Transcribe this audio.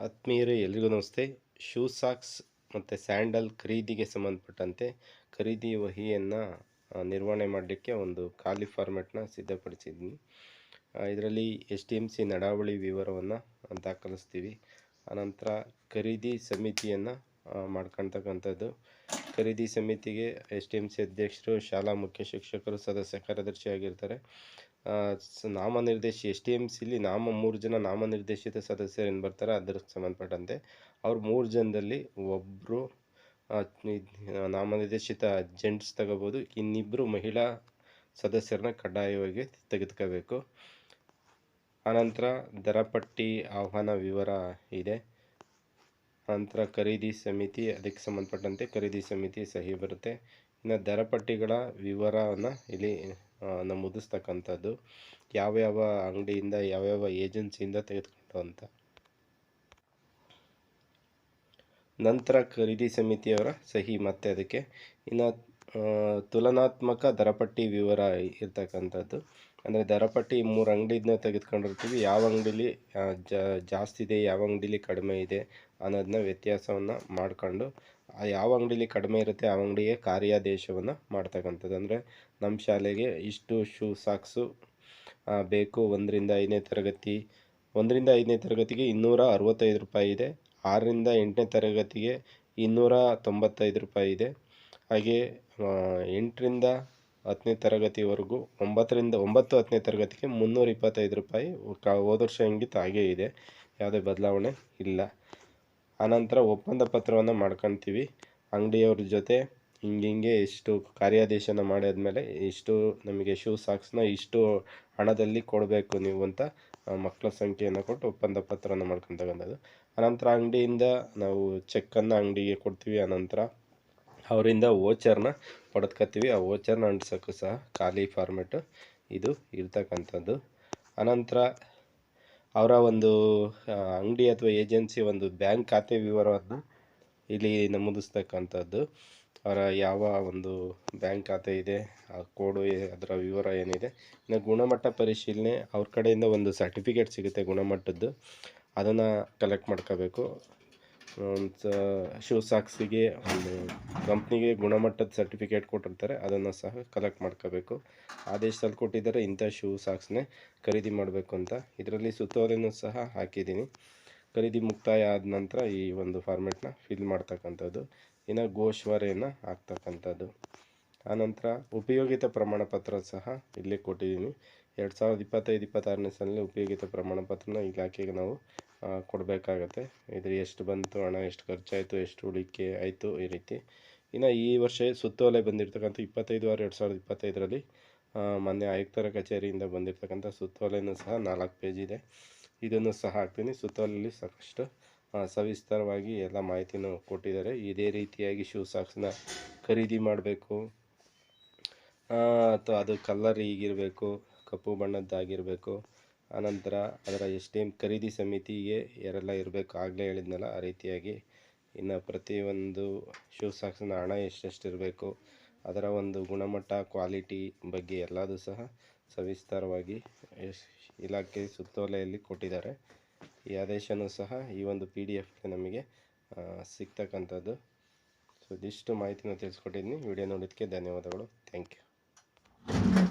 ಆತ್ಮೀಯರೇ, ಎಲ್ರಿಗೂ ನಮಸ್ತೆ. ಶೂ ಸಾಕ್ಸ್ ಮತ್ತು ಸ್ಯಾಂಡಲ್ ಖರೀದಿಗೆ ಸಂಬಂಧಪಟ್ಟಂತೆ ಖರೀದಿ ವಹಿಯನ್ನು ನಿರ್ವಹಣೆ ಮಾಡಲಿಕ್ಕೆ ಒಂದು ಖಾಲಿ ಫಾರ್ಮೆಟ್ನ ಸಿದ್ಧಪಡಿಸಿದ್ದೀನಿ ಇದರಲ್ಲಿ ಎಸ್ ಟಿ ಎಂ ಸಿ ನಡಾವಳಿ ವಿವರವನ್ನು ದಾಖಲಿಸ್ತೀವಿ. ಆನಂತರ ಖರೀದಿ ಸಮಿತಿಯನ್ನು ಮಾಡ್ಕೊಳ್ತಕ್ಕಂಥದ್ದು ಖರೀದಿ ಸಮಿತಿಗೆ ಎಸ್ ಟಿ ಎಂ ಸಿ ಅಧ್ಯಕ್ಷರು, ಶಾಲಾ ಮುಖ್ಯ ಶಿಕ್ಷಕರು, ಸದಸ್ಯ ಕಾರ್ಯದರ್ಶಿ ಆಗಿರ್ತಾರೆ. ನಾಮನಿರ್ದೇಶಿ ಎಸ್ ಟಿ ಎಂ ಸಿಲಿ ನಾಮ ಮೂರು ಜನ ನಾಮನಿರ್ದೇಶಿತ ಸದಸ್ಯರು ಏನು ಬರ್ತಾರೆ ಅದರ ಸಂಬಂಧಪಟ್ಟಂತೆ ಅವ್ರು ಮೂರು ಜನದಲ್ಲಿ ಒಬ್ಬರು ನಾಮನಿರ್ದೇಶಿತ ಜೆಂಟ್ಸ್ ತಗೋಬೋದು ಇನ್ನಿಬ್ಬರು ಮಹಿಳಾ ಸದಸ್ಯರನ್ನ ಕಡ್ಡಾಯವಾಗಿ ತೆಗೆದುಕೋಬೇಕು. ಆನಂತರ ದರಪಟ್ಟಿ ಆಹ್ವಾನ ವಿವರ ಇದೆ. ನಂತರ ಖರೀದಿ ಸಮಿತಿ, ಅದಕ್ಕೆ ಸಂಬಂಧಪಟ್ಟಂತೆ ಖರೀದಿ ಸಮಿತಿ ಸಹಿ ಬರುತ್ತೆ. ಇನ್ನು ದರಪಟ್ಟಿಗಳ ವಿವರವನ್ನು ಇಲ್ಲಿ ಆ, ಯಾವ ಯಾವ್ಯಾವ ಅಂಗಡಿಯಿಂದ ಯಾವ್ಯಾವ ಏಜೆನ್ಸಿಯಿಂದ ತೆಗೆದುಕೊಂಡು ಅಂತ. ನಂತರ ಖರೀದಿ ಸಮಿತಿಯವರ ಸಹಿ ಮತ್ತೆ ಅದಕ್ಕೆ. ಇನ್ನು ತುಲನಾತ್ಮಕ ದರಪಟ್ಟಿ ವಿವರ ಇರ್ತಕ್ಕಂಥದ್ದು. ಅಂದರೆ ದರಪಟ್ಟಿ ಮೂರು ಅಂಗಡಿಯಿಂದ ತೆಗೆದುಕೊಂಡಿರ್ತೀವಿ. ಯಾವ ಅಂಗಡೀಲಿ ಜಾಸ್ತಿ ಇದೆ ಯಾವ ಅಂಗಡೀಲಿ ಕಡಿಮೆ ಇದೆ ಅನ್ನೋದನ್ನ ವ್ಯತ್ಯಾಸವನ್ನು ಮಾಡ್ಕೊಂಡು ಯಾವ ಅಂಗಡೀಲಿ ಕಡಿಮೆ ಇರುತ್ತೆ ಆ ಅಂಗಡಿಗೆ ಕಾರ್ಯಾದೇಶವನ್ನು ಮಾಡ್ತಕ್ಕಂಥದ್ದು. ಅಂದರೆ ನಮ್ಮ ಶಾಲೆಗೆ ಇಷ್ಟು ಶೂ ಸಾಕ್ಸು ಆ, ಬೇಕು ಒಂದರಿಂದ ಐದನೇ ತರಗತಿ. ಒಂದರಿಂದ ಐದನೇ ತರಗತಿಗೆ ಇನ್ನೂರ ಅರವತ್ತೈದು ರೂಪಾಯಿ ಇದೆ. ಆರರಿಂದ ಎಂಟನೇ ತರಗತಿಗೆ ಇನ್ನೂರ ತೊಂಬತ್ತೈದು ರೂಪಾಯಿ ಇದೆ. ಹಾಗೆ ಆ, ಎಂಟರಿಂದ ಹತ್ತನೇ ತರಗತಿವರೆಗೂ ಒಂಬತ್ತರಿಂದ ಒಂಬತ್ತು ಹತ್ತನೇ ತರಗತಿಗೆ ಮುನ್ನೂರ ಇಪ್ಪತ್ತೈದು ರೂಪಾಯಿ. ಕ ಹೋದ ವರ್ಷ ಹೆಂಗಿತ್ತು ಹಾಗೇ ಇದೆ. ಯಾವುದೇ ಬದಲಾವಣೆ ಇಲ್ಲ. ಆನಂತರ ಒಪ್ಪಂದ ಪತ್ರವನ್ನು ಮಾಡ್ಕೊತೀವಿ. ಅಂಗಡಿಯವ್ರ ಜೊತೆ ಹಿಂಗಿಂಗೆ ಹಿಂಗೆ ಇಷ್ಟು ಕಾರ್ಯಾದೇಶನ ಮಾಡಿದ್ಮೇಲೆ ಇಷ್ಟು ನಮಗೆ ಶೂ ಸಾಕ್ಸ್ನ ಇಷ್ಟು ಹಣದಲ್ಲಿ ಕೊಡಬೇಕು ನೀವು ಅಂತ ಮಕ್ಕಳ ಸಂಖ್ಯೆಯನ್ನು ಕೊಟ್ಟು ಒಪ್ಪಂದ ಪತ್ರವನ್ನು ಮಾಡ್ಕೊತಕ್ಕಂಥದ್ದು ಆನಂತರ ಅಂಗಡಿಯಿಂದ ನಾವು ಚೆಕ್ಕನ್ನು ಅಂಗಡಿಗೆ ಕೊಡ್ತೀವಿ. ಆನಂತರ ಅವರಿಂದ ವೋಚರ್ನ ಪಡೆದ್ಕೊತೀವಿ ಆ ವೋಚರ್ನ ಅಂಟಿಸೋಕ್ಕೂ ಸಹ ಖಾಲಿ ಫಾರ್ಮೆಟು ಇದು ಇರ್ತಕ್ಕಂಥದ್ದು. ಅನಂತರ ಅವರ ಒಂದು ಅಂಗಡಿ ಅಥವಾ ಏಜೆನ್ಸಿ ಒಂದು ಬ್ಯಾಂಕ್ ಖಾತೆ ವಿವರವನ್ನು ಇಲ್ಲಿ ನಮೂದಿಸ್ತಕ್ಕಂಥದ್ದು. ಅವರ ಯಾವ ಒಂದು ಬ್ಯಾಂಕ್ ಖಾತೆ ಇದೆ, ಆ ಕೋಡು ಅದರ ವಿವರ ಏನಿದೆ, ಇನ್ನು ಗುಣಮಟ್ಟ ಪರಿಶೀಲನೆ, ಅವ್ರ ಕಡೆಯಿಂದ ಒಂದು ಸರ್ಟಿಫಿಕೇಟ್ ಸಿಗುತ್ತೆ ಗುಣಮಟ್ಟದ್ದು. ಅದನ್ನು ಕಲೆಕ್ಟ್ ಮಾಡ್ಕೋಬೇಕು. ಶೂ ಸಾಕ್ಸಿಗೆ ಒಂದು ಕಂಪ್ನಿಗೆ ಗುಣಮಟ್ಟದ ಸರ್ಟಿಫಿಕೇಟ್ ಕೊಟ್ಟಿರ್ತಾರೆ. ಅದನ್ನು ಸಹ ಕಲೆಕ್ಟ್ ಮಾಡ್ಕೋಬೇಕು. ಆದೇಶದಲ್ಲಿ ಕೊಟ್ಟಿದ್ದಾರೆ, ಇಂಥ ಶೂ ಸಾಕ್ಸ್ನೇ ಖರೀದಿ ಮಾಡಬೇಕು ಅಂತ. ಇದರಲ್ಲಿ ಸುತ್ತೋಲೆನೂ ಸಹ ಹಾಕಿದ್ದೀನಿ. ಖರೀದಿ ಮುಕ್ತಾಯ ಆದ ನಂತರ ಈ ಒಂದು ಫಾರ್ಮೆಟ್ನ ಫಿಲ್ ಮಾಡ್ತಕ್ಕಂಥದ್ದು. ಇನ್ನು ಗೋಶ್ವರೆಯನ್ನು ಹಾಕ್ತಕ್ಕಂಥದ್ದು. ಆನಂತರ ಉಪಯೋಗಿತ ಪ್ರಮಾಣ ಪತ್ರ ಸಹ ಇಲ್ಲಿ ಕೊಟ್ಟಿದ್ದೀನಿ. ಎರಡು ಸಾವಿರದ ಇಪ್ಪತ್ತೈದು, ಇಪ್ಪತ್ತಾರನೇ ಸಾಲಿನಲ್ಲಿ ಉಪಯೋಗಿತ ಪ್ರಮಾಣ ಪತ್ರನ ಇಲಾಖೆಗೆ ನಾವು ಕೊಡಬೇಕಾಗತ್ತೆ. ಇದು ಎಷ್ಟು ಬಂತು, ಹಣ, ಎಷ್ಟು ಖರ್ಚಾಯಿತು, ಎಷ್ಟು ಉಳಿಕೆ ಆಯಿತು ಈ ರೀತಿ. ಇನ್ನು ಈ ವರ್ಷ ಸುತ್ತೋಲೆ ಬಂದಿರತಕ್ಕಂಥ ಇಪ್ಪತ್ತೈದು ಆರು ಎರಡು ಸಾವಿರದ ಇಪ್ಪತ್ತೈದರಲ್ಲಿ ಮೊನ್ನೆ ಆಯುಕ್ತರ ಕಚೇರಿಯಿಂದ ಬಂದಿರತಕ್ಕಂಥ ಸುತ್ತೋಲೆನೂ ಸಹ ನಾಲ್ಕು ಪೇಜ್ ಇದೆ. ಇದನ್ನು ಸಹ ಹಾಕ್ತೀನಿ. ಸುತ್ತೋಲೆಯಲ್ಲಿ ಸಾಕಷ್ಟು ಸವಿಸ್ತಾರವಾಗಿ ಎಲ್ಲ ಮಾಹಿತಿನೂ ಕೊಟ್ಟಿದ್ದಾರೆ. ಇದೇ ರೀತಿಯಾಗಿ ಶೂ ಸಾಕ್ಸ್ನ ಖರೀದಿ ಮಾಡಬೇಕು. ಅಥವಾ ಅದು ಕಲ್ಲರ್ ಹೀಗಿರಬೇಕು, ಕಪ್ಪು ಬಣ್ಣದ್ದಾಗಿರಬೇಕು. ಆನಂತರ ಅದರ ಎಷ್ಟೇನು ಖರೀದಿ ಸಮಿತಿಗೆ ಯಾರೆಲ್ಲ ಇರಬೇಕು ಆಗಲೇ ಹೇಳಿದ್ನಲ್ಲ, ಆ ರೀತಿಯಾಗಿ ಇನ್ನು ಪ್ರತಿಯೊಂದು ಶೂ ಸಾಕ್ಸಿನ ಹಣ ಎಷ್ಟೆಷ್ಟು ಇರಬೇಕು ಅದರ ಒಂದು ಗುಣಮಟ್ಟ, ಕ್ವಾಲಿಟಿ ಬಗ್ಗೆ ಎಲ್ಲದೂ ಸಹ ಸವಿಸ್ತಾರವಾಗಿ ಎಸ್- ಇಲಾಖೆ ಸುತ್ತೋಲೆಯಲ್ಲಿ ಕೊಟ್ಟಿದ್ದಾರೆ. ಈ ಆದೇಶನೂ ಸಹ ಈ ಒಂದು ಪಿ ಡಿ ಎಫ್ಗೆ ನಮಗೆ ಸಿಗ್ತಕ್ಕಂಥದ್ದು. ಸೊ ಇದಿಷ್ಟು ಮಾಹಿತಿನ ತಿಳಿಸ್ಕೊಟ್ಟಿದ್ದೀನಿ. ವಿಡಿಯೋ ನೋಡೋದಕ್ಕೆ ಧನ್ಯವಾದಗಳು. Thank you.